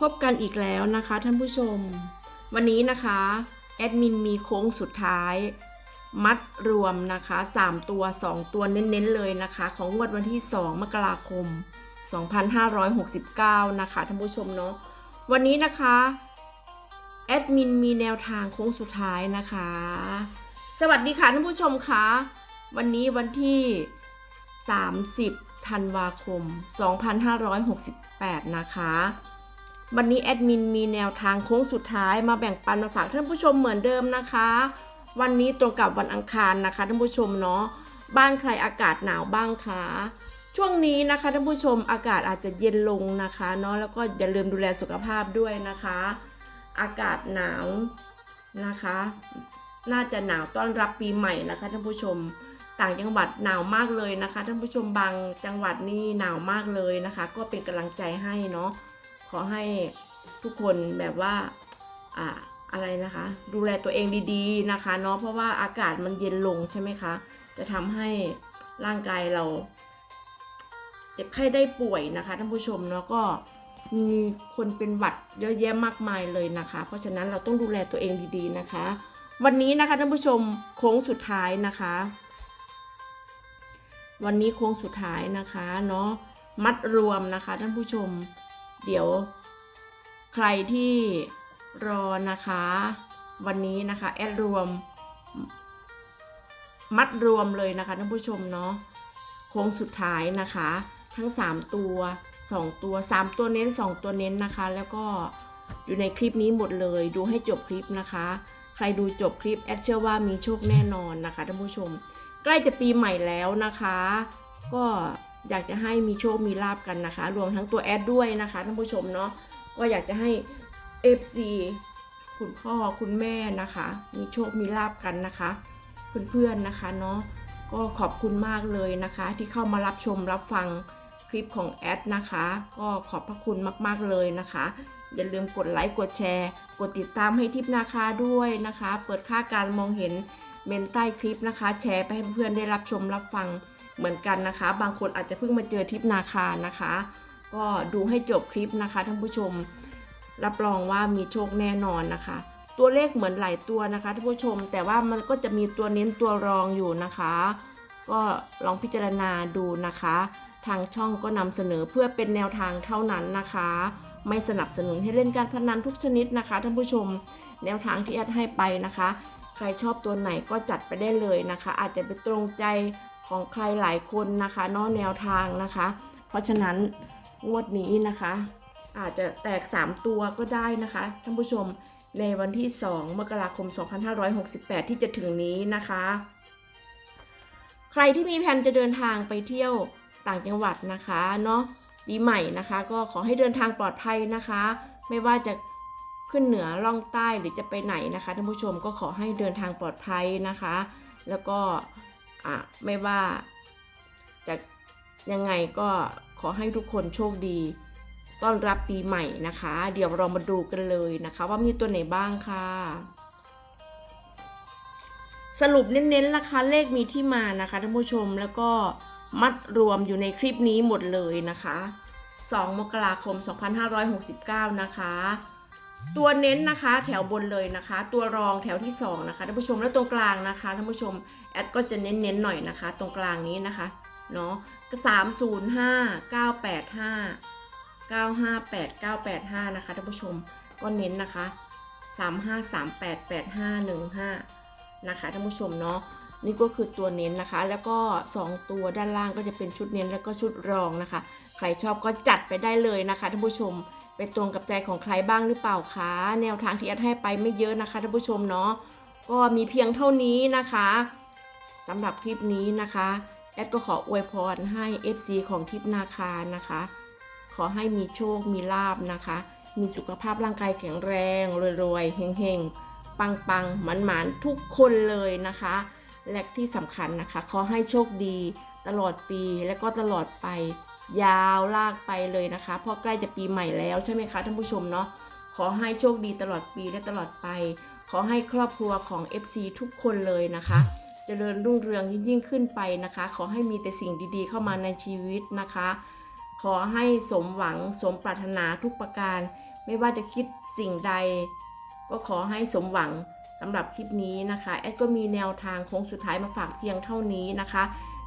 พบกันอีกแล้วนะคะท่านผู้ชม วันนี้นะคะแอดมินมีโค้งสุดท้าย มัดรวมนะคะ 3 ตัว 2 ตัวเน้นๆเลยนะคะ ของงวดวันที่ 2 มกราคม 2569 นะคะท่านผู้ชมเนาะวันนี้นะคะแอดมินมีแนวทางโค้งสุดท้ายนะคะ สวัสดีค่ะท่านผู้ชมคะวันนี้วันที่ 30ธันวาคม 2568 นะคะ วันนี้แอดมินมีแนวทางโค้งสุดท้ายมาแบ่งปันมาฝากท่านผู้ชมเหมือนเดิมนะคะ วันนี้ตรงกับวันอังคารนะคะท่านผู้ชมเนาะบ้านใครอากาศหนาวบ้างคะช่วงนี้นะคะท่านผู้ชมอากาศอาจจะเย็นลงนะคะเนาะแล้วก็อย่าลืมดูแลสุขภาพด้วยนะคะ อากาศหนาวนะคะ น่าจะหนาวต้อนรับปีใหม่นะคะท่านผู้ชมต่างจังหวัดหนาวมากเลยนะคะท่านผู้ชมบางจังหวัดนี่หนาวมากเลยนะคะ ก็เป็นกำลังใจให้เนาะ อให้ทุกคนแบบว่าอ่าอะไรนะคะ ดูแลตัวเองดีๆนะคะเนาะเพราะว่าอากาศมันเย็นลงใช่ไหมคะ จะทำให้ร่างกายเรา เจ็บไข้ได้ป่วยนะคะท่านผู้ชมเนาะก็มีคนเป็นหวัดเยอะแยะมากมายเลยนะคะ เพราะฉะนั้นเราต้องดูแลตัวเองดีๆนะคะ วันนี้นะคะท่านผู้ชมโค้งสุดท้ายนะคะ วันนี้โค้งสุดท้ายนะคะเนาะมัดรวมนะคะท่านผู้ชม เดี๋ยวใครที่รอนะคะ วันนี้นะคะแอดรวม มัดรวมเลยนะคะท่านผู้ชมเนาะโค้งสุดท้ายนะคะ ทั้ง 3 ตัว 2 ตัว 3 ตัวเน้น 2 ตัวเน้นนะคะ แล้วก็อยู่ในคลิปนี้หมดเลย ดูให้จบคลิปนะคะ ใครดูจบคลิปแอดเชื่อว่ามีโชคแน่นอนนะคะท่านผู้ชม ใกล้จะปีใหม่แล้วนะคะ ก็ อยากจะให้มีโชคมีลาบกันนะคะ รวมทั้งตัวแอดด้วยนะคะท่านผู้ชมเนาะก็อยากจะให้ FC คุณพ่อคุณแม่นะคะ มีโชคมีลาบกันนะคะเพื่อนๆนะคะเนาะก็ขอบคุณมากเลยนะคะ ที่เข้ามารับชมรับฟังคลิปของแอดนะคะ ก็ขอบพระคุณมากๆเลยนะคะ อย่าลืมกดไลค์กดแชร์ กดติดตามให้ทิปนาคาด้วยนะคะ เปิดค่าการมองเห็นเมนใต้คลิปนะคะ แชร์ไปให้เพื่อนได้รับชมรับฟัง เหมือนกันนะคะ บางคนอาจจะเพิ่งมาเจอทิปนาคานะคะ ก็ดูให้จบคลิปนะคะท่านผู้ชม รับรองว่ามีโชคแน่นอนนะคะ ตัวเลขเหมือนหลายตัวนะคะท่านผู้ชม แต่ว่ามันก็จะมีตัวเน้นตัวรองอยู่นะคะ ก็ลองพิจารณาดูนะคะ ทางช่องก็นำเสนอเพื่อเป็นแนวทางเท่านั้นนะคะ ไม่สนับสนุนให้เล่นการพนันทุกชนิดนะคะท่านผู้ชม แนวทางที่แอดให้ไปนะคะ ใครชอบตัวไหนก็จัดไปได้เลยนะคะ อาจจะไปตรงใจ ของใครหลายคนนะคะนอกแนวทางนะคะ เพราะฉะนั้นงวดนี้นะคะ อาจจะแตก 3 ตัวก็ได้นะคะ ท่านผู้ชมในวันที่ 2 มกราคม 2568 ที่จะถึงนี้นะคะ ใครที่มีแผนจะเดินทางไปเที่ยวต่างจังหวัดนะคะเนาะปีใหม่นะคะ ก็ขอให้เดินทางปลอดภัยนะคะ ไม่ว่าจะขึ้นเหนือล่องใต้หรือจะไปไหนนะคะท่านผู้ชมก็ขอให้เดินทางปลอดภัยนะคะ แล้วก็ อะไม่ว่าจะยังไงก็ขอให้ทุกคนโชคดี ต้อนรับปีใหม่นะคะ เดี๋ยวเรามาดูกันเลยนะคะ ว่ามีตัวไหนบ้างค่ะ สรุปเน้นๆราคาเลขมีที่มานะคะท่านผู้ชมแล้วก็มัดรวมอยู่ในคลิปนี้หมดเลยนะคะ 2 มกราคม 2569 นะคะ ตัวเน้นนะคะแถวบนเลยนะคะ ตัวรองแถวที่2นะคะท่านผู้ชมแล้วตรงกลางนะคะท่านผู้ชมแอดก็จะเน้นๆหน่อยนะคะ ตรงกลางนี้นะคะเนาะ305 985 958 985นะคะท่านผู้ชมก็เน้นนะคะ3538 8515นะคะท่านผู้ชมเนาะนี่ก็คือตัวเน้นนะคะ แล้วก็ 2 ตัวด้านล่างก็จะเป็นชุดเน้นแล้วก็ชุดรองนะคะ ใครชอบก็จัดไปได้เลยนะคะท่านผู้ชมไปตรงกับใจของใครบ้างหรือเปล่าคะแนวทางที่แอดให้ไปไม่เยอะนะคะท่านผู้ชมเนาะก็มีเพียงเท่านี้นะคะสำหรับคลิปนี้นะคะแอดก็ขออวยพรให้ FC ของทิพนาคานะคะ ขอให้มีโชคมีลาบนะคะ มีสุขภาพร่างกายแข็งแรงรวยๆเฮงๆ ปังๆหมันๆทุกคนเลยนะคะ และที่สำคัญนะคะ ขอให้โชคดีตลอดปีและก็ตลอดไป ยาวลากไปเลยนะคะ เพราะใกล้จะปีใหม่แล้วใช่ไหมคะท่านผู้ชมเนาะขอให้โชคดีตลอดปีและตลอดไป ขอให้ครอบครัวของ FC ทุกคนเลยนะคะจเจริญรุ่งเรืองยิ่งขึ้นไปนะคะ ขอให้มีแต่สิ่งดีๆ เข้ามาในชีวิตนะคะ ขอให้สมหวังสมปรารถนาทุกประการ ไม่ว่าจะคิดสิ่งใด ก็ขอให้สมหวังสำหรับคลิปนี้นะคะ แอดก็มีแนวทางโค้งสุดท้ายมาฝากเพียงเท่านี้นะคะ